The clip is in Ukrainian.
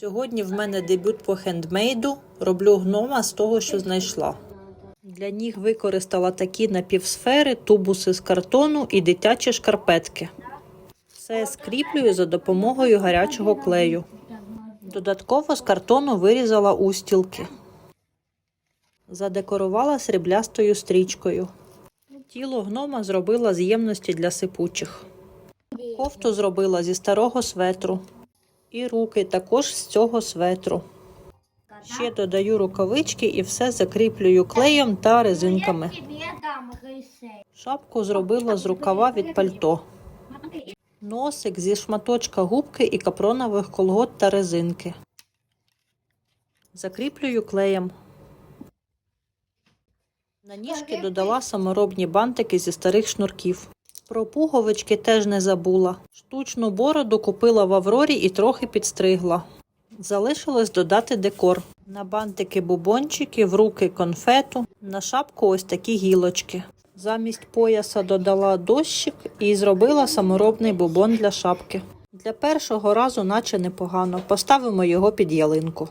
Сьогодні в мене дебют по хендмейду. Роблю гнома з того, що знайшла. Для ніг використала такі напівсфери, тубуси з картону і дитячі шкарпетки. Все скріплюю за допомогою гарячого клею. Додатково з картону вирізала устілки. Задекорувала сріблястою стрічкою. Тіло гнома зробила з ємності для сипучих. Кофту зробила зі старого светру. І руки також з цього светру. Ще додаю рукавички і все закріплюю клеєм та резинками. Шапку зробила з рукава від пальто. Носик зі шматочка губки і капронових колгот та резинки. Закріплюю клеєм. На ніжки додала саморобні бантики зі старих шнурків. Про пуговички теж не забула. Штучну бороду купила в Аврорі і трохи підстригла. Залишилось додати декор. На бантики бубончики, в руки конфету, на шапку ось такі гілочки. Замість пояса додала дощик і зробила саморобний бубон для шапки. Для першого разу, наче непогано, поставимо його під ялинку.